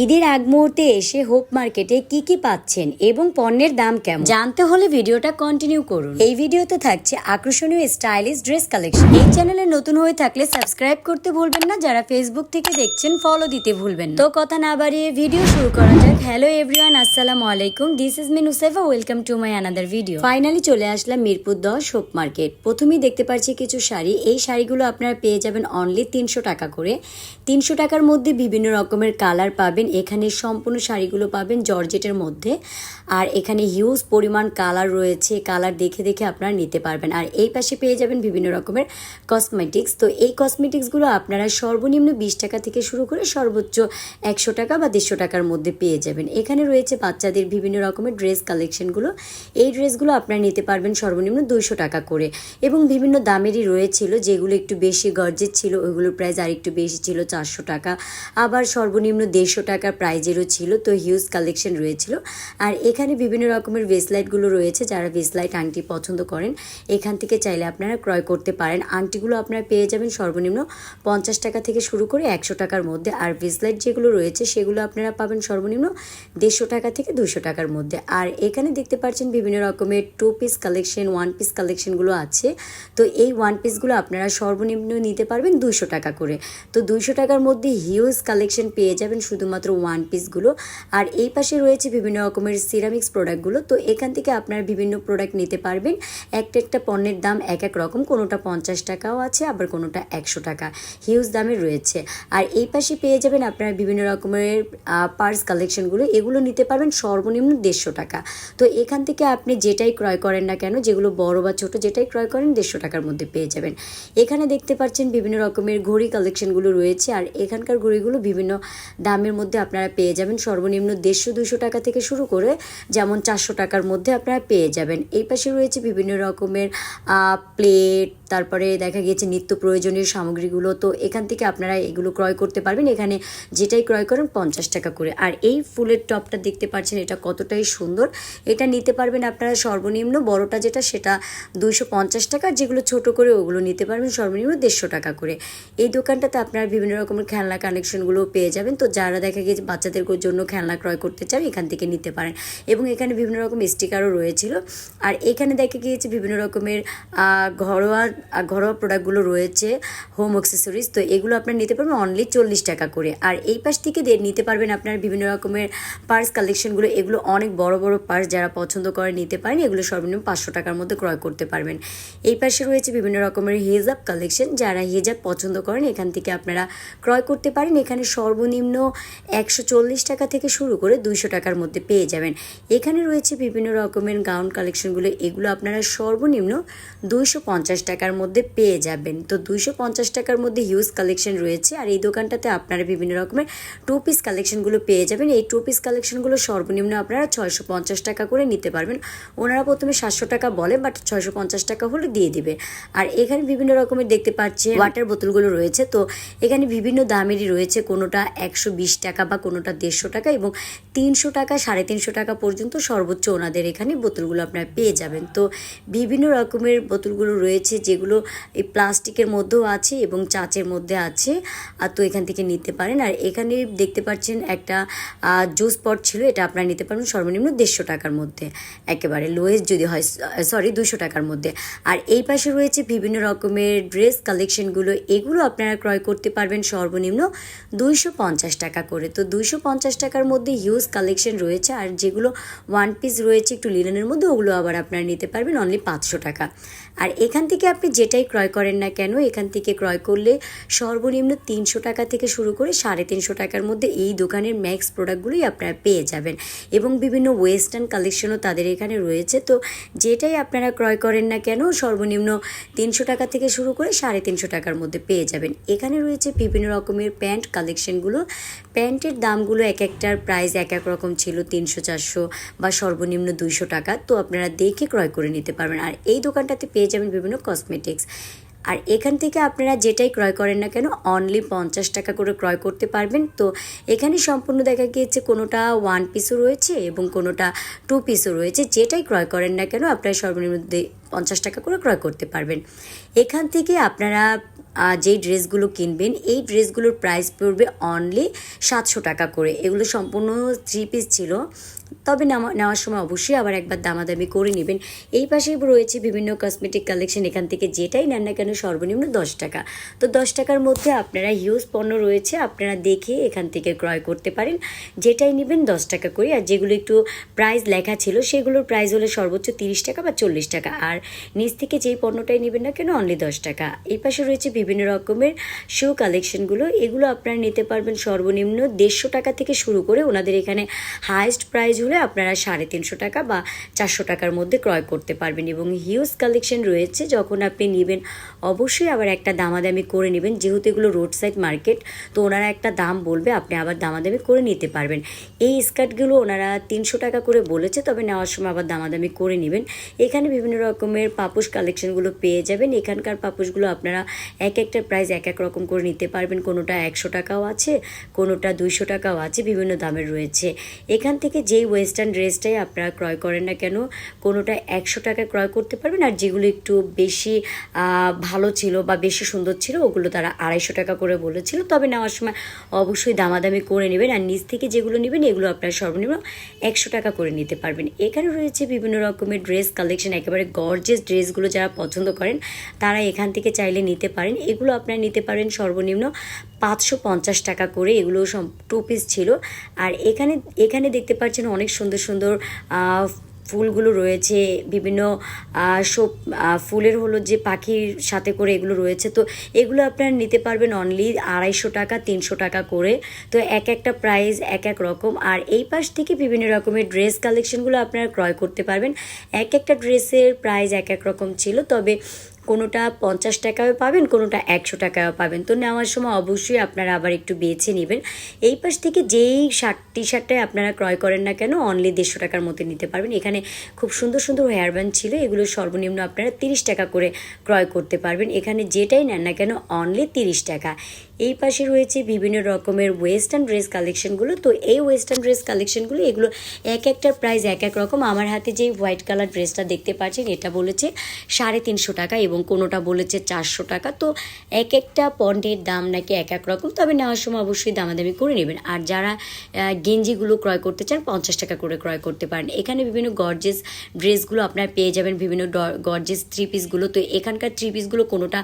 ঈদের আগ মুহূর্তে এসে হোপ মার্কেটে কি কি পাচ্ছেন এবং পণ্যের দাম কেমন? জানতে হলে ভিডিওটা কন্টিনিউ করুন। এই ভিডিওতে থাকছে আকর্ষণীয় স্টাইলিশ ড্রেস কালেকশন এই চ্যানেলে নতুন হয়ে থাকলে সাবস্ক্রাইব করতে ভুলবেন না, যারা ফেসবুক থেকে দেখছেন ফলো দিতে ভুলবেন। তো কথা না বাড়িয়ে ভিডিও শুরু করা যাক। হ্যালো এভরিওয়ান আসসালামু আলাইকুম। This is me Nusaifa welcome to my another video finally চলে আসলাম মিরপুর দশ হোপ মার্কেট। প্রথমেই দেখতে পাচ্ছি কিছু শাড়ি। এই শাড়িগুলো আপনারা পেয়ে যাবেন অনলি তিনশো টাকা করে। তিনশো টাকার মধ্যে বিভিন্ন রকমের কালার পাবেন। এখানে সম্পূর্ণ শাড়িগুলো পাবেন জর্জেটের মধ্যে। আর এখানে হিউজ পরিমাণ কালার রয়েছে। কালার দেখে দেখে আপনারা নিতে পারবেন। আর এই পাশে পেয়ে যাবেন বিভিন্ন রকমের কসমেটিক্স তো এই কসমেটিক্সগুলো আপনারা সর্বনিম্ন বিশ টাকা থেকে শুরু করে সর্বোচ্চ একশো টাকা বা দেড়শো টাকার মধ্যে পেয়ে যাবেন। এখানে রয়েছে বাচ্চাদের বিভিন্ন রকমের ড্রেস কালেকশনগুলো এই ড্রেসগুলো আপনারা নিতে পারবেন সর্বনিম্ন দুইশো টাকা করে। এবং বিভিন্ন দামেরই রয়েছিল। যেগুলো একটু বেশি গর্জের ছিল, ওইগুলোর প্রাইস আর একটু বেশি ছিল, চারশো টাকা। আবার সর্বনিম্ন দেড়শো টাকার প্রাইজেরও ছিল, তো হিউজ কালেকশন রয়েছিল। আর এখানে বিভিন্ন রকমের ভেসলাইটগুলো রয়েছে, যারা ভেসলাইট আংটি পছন্দ করেন। এখান থেকে চাইলে আপনারা ক্রয় করতে পারেন। আংটিগুলো আপনারা পেয়ে যাবেন সর্বনিম্ন পঞ্চাশ টাকা থেকে শুরু করে একশো টাকার মধ্যে। আর ভেসলাইট যেগুলো রয়েছে, সেগুলো আপনারা পাবেন সর্বনিম্ন দেড়শো টাকা থেকে দুশো টাকার মধ্যে। আর এখানে দেখতে পাচ্ছেন বিভিন্ন রকমের two piece collection one piece কালেকশনগুলো আছে। তো এই ওয়ান পিসগুলো আপনারা সর্বনিম্ন নিতে পারবেন দুশো টাকা করে। তো দুশো টাকার মধ্যে হিউজ কালেকশন পেয়ে যাবেন শুধুমাত্র ওয়ান পিসগুলো আর এই পাশে রয়েছে বিভিন্ন রকমের সিরামিক্স প্রোডাক্টগুলো তো এখান থেকে আপনারা বিভিন্ন প্রোডাক্ট নিতে পারবেন। একটা একটা পণ্যের দাম এক এক রকম। কোনোটা পঞ্চাশ টাকাও আছে, আবার কোনোটা একশো টাকা। হিউজ দামের রয়েছে। আর এই পাশে পেয়ে যাবেন আপনারা বিভিন্ন রকমের পার্স কালেকশনগুলো এগুলো নিতে পারবেন সর্বনিম্ন দেড়শো টাকা। তো এখান থেকে আপনি যেটাই ক্রয় করেন না কেন, যেগুলো বড় বা ছোট যেটাই ক্রয় করেন, দেড়শো টাকার মধ্যে পেয়ে যাবেন। এখানে দেখতে পাচ্ছেন বিভিন্ন রকমের ঘড়ি কালেকশনগুলো রয়েছে। আর এখানকার ঘড়িগুলো বিভিন্ন দামের মধ্যে আপনারা পেয়ে যাবেন সর্বনিম্ন দেড়শো দুশো টাকা থেকে শুরু করে যেমন চারশো টাকার মধ্যে আপনারা পেয়ে যাবেন। এই পাশে রয়েছে বিভিন্ন রকমের প্লেট, তারপরে দেখা গিয়েছে নিত্য প্রয়োজনীয় সামগ্রীগুলো। তো এখান থেকে আপনারা এগুলো ক্রয় করতে পারবেন। এখানে যেটাই ক্রয় করেন পঞ্চাশ টাকা করে। আর এই ফুলের টপটা দেখতে পাচ্ছেন, এটা কতটাই সুন্দর। এটা নিতে পারবেন আপনারা সর্বনিম্ন বড়টা যেটা, সেটা দুইশো পঞ্চাশ টাকা। যেগুলো ছোট করে, ওগুলো নিতে পারবেন সর্বনিম্ন দেড়শো টাকা করে। এই দোকানটাতে আপনারা বিভিন্ন রকমের খেলনা কানেকশনগুলো পেয়ে যাবেন। তো যারা দেখা গিয়েছে বাচ্চাদের জন্য খেলনা ক্রয় করতে চান এখান থেকে নিতে পারেন। এবং এখানে বিভিন্ন রকম স্টিকারও রয়েছিল। আর এখানে দেখা গিয়েছে বিভিন্ন রকমের ঘরোয়া ঘরোয়া প্রোডাক্টগুলো রয়েছে হোম অ্যাক্সেসরিজ তো এগুলো আপনার নিতে পারবেন অনলি চল্লিশ টাকা করে। আর এই পাশ থেকে নিতে পারবেন আপনার বিভিন্ন রকমের পার্স কালেকশনগুলো এগুলো অনেক বড় বড় পার্স যারা পছন্দ করে নিতে পারেন, এগুলো সর্বনিম্ন পাঁচশো টাকার মধ্যে ক্রয় করতে পারবেন। এই পাশে রয়েছে বিভিন্ন রকমের হেজাব কালেকশন যারা হেজাব পছন্দ করেন, এখান থেকে আপনারা ক্রয় করতে পারেন। এখানে সর্বনিম্ন একশো চল্লিশ টাকা থেকে শুরু করে দুইশো টাকার মধ্যে পেয়ে যাবেন। এখানে রয়েছে বিভিন্ন রকমের গাউন কালেকশনগুলো, এগুলো আপনারা সর্বনিম্ন দুইশো পঞ্চাশ টাকার মধ্যে পেয়ে যাবেন। তো দুইশো পঞ্চাশ টাকার মধ্যে হিউজ কালেকশন রয়েছে আর এই দোকানটাতে আপনারা বিভিন্ন রকমের টু পিস কালেকশনগুলো পেয়ে যাবেন। এই টু পিস কালেকশনগুলো সর্বনিম্ন আপনারা ছয়শো পঞ্চাশ টাকা করে নিতে পারবেন। ওনারা প্রথমে সাতশো টাকা বলে বাট ছয়শো পঞ্চাশ টাকা হলে দিয়ে দিবে। আর এখানে বিভিন্ন রকমের দেখতে পাচ্ছেন ওয়াটার বোতলগুলো রয়েছে। তো এখানে বিভিন্ন দামেরই রয়েছে, কোনোটা একশো বিশ টাকা বা কোনোটা দেড়শো টাকা এবং তিনশো টাকা, সাড়ে তিনশো টাকা পর্যন্ত সর্বোচ্চ ওনাদের এখানে বোতলগুলো আপনারা পেয়ে যাবেন। তো বিভিন্ন রকমের বোতলগুলো রয়েছে যেগুলো এই প্লাস্টিকের মধ্যেও আছে এবং চাচের মধ্যে আছে, আর তো এখান থেকে নিতে পারেন। আর এখানে দেখতে পাচ্ছেন একটা জুস পট ছিল, এটা আপনারা নিতে পারবেন সর্বনিম্ন দেড়শো টাকার মধ্যে। একেবারে লোয়েস্ট যদি হয় সরি দুশো টাকার মধ্যে। আর এই পাশে রয়েছে বিভিন্ন রকমের ড্রেস কালেকশনগুলো এগুলো আপনারা ক্রয় করতে পারবেন সর্বনিম্ন দুইশো পঞ্চাশ টাকা করে। তো দুইশো পঞ্চাশ টাকার মধ্যে হিউজ কালেকশন রয়েছে আর যেগুলো ওয়ান পিস রয়েছে একটু লিলেনের মধ্যে, ওগুলো আবার আপনারা নিতে পারবেন অনলি পাঁচশো টাকা। আর এখান থেকে আপনি যেটাই ক্রয় করেন না কেন, এখান থেকে ক্রয় করলে সর্বনিম্ন তিনশো টাকা থেকে শুরু করে সাড়ে তিনশো টাকার মধ্যে এই দোকানের ম্যাক্স প্রোডাক্টগুলোই আপনারা পেয়ে যাবেন। এবং বিভিন্ন ওয়েস্টার্ন কালেকশনও তাদের এখানে রয়েছে। তো যেটাই আপনারা ক্রয় করেন না কেন, সর্বনিম্ন তিনশো টাকা থেকে শুরু করে সাড়ে তিনশো টাকার মধ্যে পেয়ে যাবেন। এখানে রয়েছে বিভিন্ন রকমের প্যান্ট কালেকশনগুলো প্যান্টের দামগুলো এক একটার প্রাইস এক এক রকম ছিল তিনশো, চারশো বা সর্বনিম্ন দুইশো টাকা। তো আপনারা দেখে ক্রয় করে নিতে পারবেন। আর এই দোকানটাতে পেয়ে যাবেন বিভিন্ন কসমেটিক্স আর এখান থেকে আপনারা যেটাই ক্রয় করেন না কেন অনলি পঞ্চাশ টাকা করে ক্রয় করতে পারবেন। তো এখানে সম্পূর্ণ দেখা গিয়েছে কোনোটা ওয়ান পিসও রয়েছে এবং কোনোটা টু পিসও রয়েছে। যেটাই ক্রয় করেন না কেন, আপনারা সর্বনিম্ন পঞ্চাশ টাকা করে ক্রয় করতে পারবেন। এখান থেকে আপনারা যেই ড্রেসগুলো কিনবেন, এই ড্রেসগুলোর প্রাইস পড়বে অনলি সাতশো টাকা করে। এগুলো সম্পূর্ণ থ্রি পিস ছিল। তবে নেওয়া- নেওয়ার সময় অবশ্যই আবার একবার দামাদামি করে নেবেন। এই পাশেই রয়েছে বিভিন্ন কসমেটিক কালেকশন এখান থেকে যেটাই নেন না কেন সর্বনিম্ন দশ টাকা। তো দশ টাকার মধ্যে আপনারা হিউজ পণ্য রয়েছে, আপনারা দেখে এখান থেকে ক্রয় করতে পারেন। যেটাই নেবেন দশ টাকা করে। আর যেগুলো একটু প্রাইস লেখা ছিল, সেগুলোর প্রাইস হলো সর্বোচ্চ তিরিশ টাকা বা চল্লিশ টাকা। আর নিচ থেকে যেই পণ্যটাই নেবেন না কেন অনলি দশ টাকা। এই পাশে রয়েছে বিভিন্ন রকমের শু কালেকশনগুলো এগুলো আপনারা নিতে পারবেন সর্বনিম্ন দেড়শো টাকা থেকে শুরু করে ওনাদের এখানে হায়েস্ট প্রাইস হলে আপনারা সাড়ে তিনশো টাকা বা চারশো টাকার মধ্যে ক্রয় করতে পারবেন এবং হিউজ কালেকশন রয়েছে, যখন আপনি নেবেন অবশ্যই আবার একটা দামাদামি করে নেবেন। যেহেতু এগুলো রোড সাইড মার্কেট তো ওনারা একটা দাম বলবে, আপনি আবার দামাদামি করে নিতে পারবেন। এই স্কার্টগুলো ওনারা তিনশো টাকা করে বলেছে, তবে নেওয়ার সময় আবার দামাদামি করে নেবেন। এখানে বিভিন্ন রকমের পাপুস কালেকশনগুলো পেয়ে যাবেন। এখানকার পাপুসগুলো আপনারা এক একটা প্রাইস এক এক রকম করে নিতে পারবেন। কোনোটা একশো টাকাও আছে, কোনোটা দুইশো টাকাও আছে, বিভিন্ন দামের রয়েছে। এখান থেকে যেই ওয়েস্টার্ন ড্রেসটাই আপনারা ক্রয় করেন না কেন, কোনোটা একশো টাকা ক্রয় করতে পারবেন আর যেগুলো একটু বেশি ভালো ছিল বা বেশি সুন্দর ছিল, ওগুলো তারা আড়াইশো টাকা করে বলেছিল। তবে নেওয়ার সময় অবশ্যই দামাদামি করে নেবেন আর নিচ থেকে যেগুলো নেবেন, এগুলো আপনারা সর্বনিম্ন একশো টাকা করে নিতে পারবেন। এখানে রয়েছে বিভিন্ন রকমের ড্রেস কালেকশন একেবারে গর্জেস ড্রেসগুলো যারা পছন্দ করেন, তারা এখান থেকে চাইলে নিতে পারেন। এগুলো আপনারা নিতে পারেন সর্বনিম্ন পাঁচশো পঞ্চাশ টাকা করে। এগুলো সব টু পিস ছিল। আর এখানে এখানে দেখতে পাচ্ছেন অনেক সুন্দর সুন্দর ফুলগুলো রয়েছে। বিভিন্ন সব ফুলের হলো যে পাখির সাথে করে এগুলো রয়েছে। তো এগুলো আপনারা নিতে পারবেন অনলি আড়াইশো টাকা, তিনশো টাকা করে। তো এক একটা প্রাইস এক এক রকম। আর এই পাশ থেকে বিভিন্ন রকমের ড্রেস কালেকশনগুলো আপনারা ক্রয় করতে পারবেন। এক একটা ড্রেসের প্রাইস এক এক রকম ছিল। তবে কোনোটা পঞ্চাশ টাকাও পাবেন, কোনোটা একশো টাকাও পাবেন। তো নেওয়ার সময় অবশ্যই আপনারা আবার একটু বেছে নেবেন। এই পাশ থেকে যেই শার্ট টি শার্টটাই আপনারা ক্রয় করেন না কেন অনলি দেড়শো টাকার মধ্যে নিতে পারবেন। এখানে খুব সুন্দর সুন্দর হেয়ার ব্যান্ড ছিল, এগুলো সর্বনিম্ন আপনারা তিরিশ টাকা করে ক্রয় করতে পারবেন। এখানে যেটাই নেন না কেন অনলি তিরিশ টাকা। এই পাশে রয়েছে বিভিন্ন রকমের ওয়েস্টার্ন ড্রেস কালেকশনগুলো তো এই ওয়েস্টার্ন ড্রেস কালেকশনগুলো এগুলো এক একটার প্রাইস এক এক রকম। আমার হাতে যে হোয়াইট কালার ড্রেসটা দেখতে পাচ্ছেন, এটা বলেছে সাড়ে তিনশো টাকা এবং কোনোটা বলেছে চারশো টাকা। তো এক একটা পণ্যের দাম নাকি এক এক রকম। তবে নেওয়ার সময় অবশ্যই দামাদামি করে নেবেন। আর যারা গেঞ্জিগুলো ক্রয় করতে চান, পঞ্চাশ টাকা করে ক্রয় করতে পারেন। এখানে বিভিন্ন গর্জেস ড্রেসগুলো আপনার পেয়ে যাবেন, বিভিন্ন গর্জেস থ্রি পিসগুলো তো এখানকার থ্রি পিসগুলো কোনোটা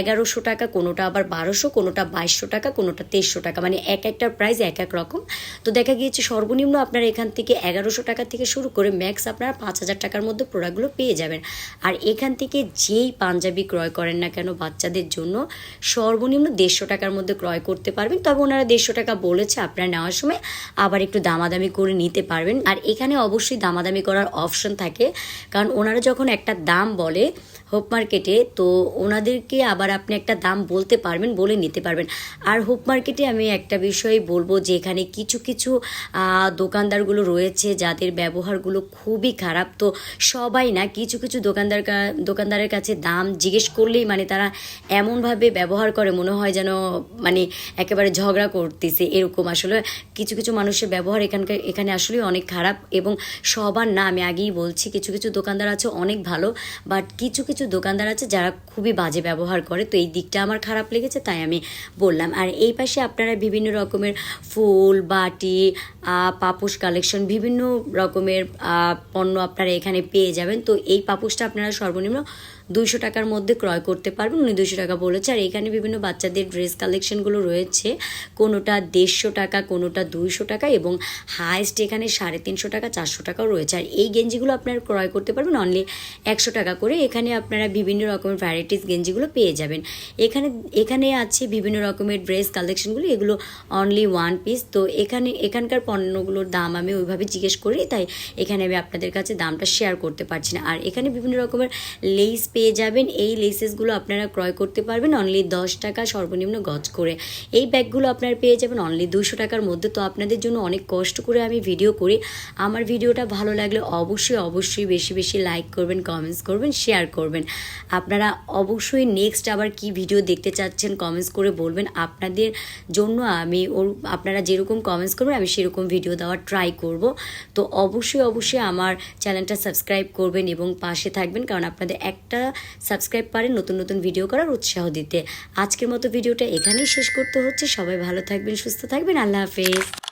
এগারোশো টাকা, কোনোটা আবার বারোশো, কোনোটা বাইশশো টাকা, কোনোটা তেইশশো টাকা। মানে এক একটার প্রাইস এক এক রকম। তো দেখা গিয়েছে সর্বনিম্ন আপনার এখান থেকে এগারোশো টাকা থেকে শুরু করে ম্যাক্স আপনারা পাঁচ হাজার টাকার মধ্যে প্রোডাক্টগুলো পেয়ে যাবেন। আর এখান থেকে যেই পাঞ্জাবি ক্রয় করেন না কেন বাচ্চাদের জন্য? সর্বনিম্ন দেড়শো টাকার মধ্যে ক্রয় করতে পারবেন। তবে ওনারা দেড়শো টাকা বলেছে, আপনারা নেওয়ার সময় আবার একটু দামাদামি করে নিতে পারবেন। আর এখানে অবশ্যই দামাদামি করার অপশন থাকে। কারণ ওনারা যখন একটা দাম বলে হোপ মার্কেটে তো ওনাদেরকে আবার আপনি একটা দাম বলতে পারবেন, বলে নিতে পারবেন। আর হোপ মার্কেটে আমি একটা বিষয় বলব যে, এখানে কিছু কিছু দোকানদারগুলো রয়েছে, যাদের ব্যবহারগুলো খুবই খারাপ। তো সবাই না, কিছু কিছু দোকানদার দোকানদারের কাছে দাম জিজ্ঞেস করলেই মানে তারা এমনভাবে ব্যবহার করে, মনে হয় যেন মানে একেবারে ঝগড়া করতেছে। এরকম আসলে কিছু কিছু মানুষের ব্যবহার এখানকার, এখানে আসলে অনেক খারাপ। এবং সবার না, আমি আগেই বলছি, কিছু কিছু দোকানদার আছে অনেক ভালো, বাট কিছু কিছু দোকানদার আছে যারা খুবই বাজে ব্যবহার করে, তো এই দিকটা আমার খারাপ লেগেছে, তাই আমি বললাম। আর এই পাশে আপনারা বিভিন্ন রকমের ফুল, বাটি পাপুস কালেকশন বিভিন্ন রকমের পণ্য আপনারা এখানে পেয়ে যাবেন। তো এই পাপোশটা আপনারা সর্বনিম্ন দুইশো টাকার মধ্যে ক্রয় করতে পারবেন। উনি দুইশো টাকা বলেছে। আর এখানে বিভিন্ন বাচ্চাদের ড্রেস কালেকশনগুলো রয়েছে। কোনোটা দেড়শো টাকা, কোনোটা দুইশো টাকা এবং হায়েস্ট এখানে সাড়ে তিনশো টাকা, চারশো টাকাও রয়েছে। আর এই গেঞ্জিগুলো আপনারা ক্রয় করতে পারবেন অনলি একশো টাকা করে। এখানে আপনারা বিভিন্ন রকমের ভ্যারাইটিস গেঞ্জিগুলো পেয়ে যাবেন। এখানে এখানে আছে বিভিন্ন রকমের ড্রেস কালেকশনগুলো এগুলো অনলি ওয়ান পিস তো এখানে, এখানকার পণ্যগুলোর দাম আমি ওইভাবে জিজ্ঞেস করি তাই এখানে আমি আপনাদের কাছে দামটা শেয়ার করতে পারছি না। আর এখানে বিভিন্ন রকমের লেস পেয়ে যাবেন। এই লেসেসগুলো আপনারা ক্রয় করতে পারবেন অনলি দশ টাকা সর্বনিম্ন গজ করে। এই ব্যাগগুলো আপনারা পেয়ে যাবেন অনলি দুশো টাকার মধ্যে। তো আপনাদের জন্য অনেক কষ্ট করে আমি ভিডিও করি। আমার ভিডিওটা ভালো লাগলে অবশ্যই অবশ্যই বেশি বেশি লাইক করবেন কমেন্টস করবেন শেয়ার করবেন। আপনারা অবশ্যই নেক্সট আবার কি ভিডিও দেখতে চাচ্ছেন কমেন্টস করে বলবেন। আপনাদের জন্য আমি ওর, আপনারা যেরকম কমেন্টস করবেন, আমি সেরকম ভিডিও দেওয়ার ট্রাই করব। তো অবশ্যই অবশ্যই আমার চ্যানেলটা সাবস্ক্রাইব করবেন এবং পাশে থাকবেন। কারণ আপনাদের একটা যারা সাবস্ক্রাইব পারেন নতুন নতুন ভিডিও করার উৎসাহ দিতে। আজকের মতো ভিডিওটা এখানেই শেষ করতে হচ্ছে। সবাই ভালো থাকবেন, সুস্থ থাকবেন। আল্লাহ হাফেজ।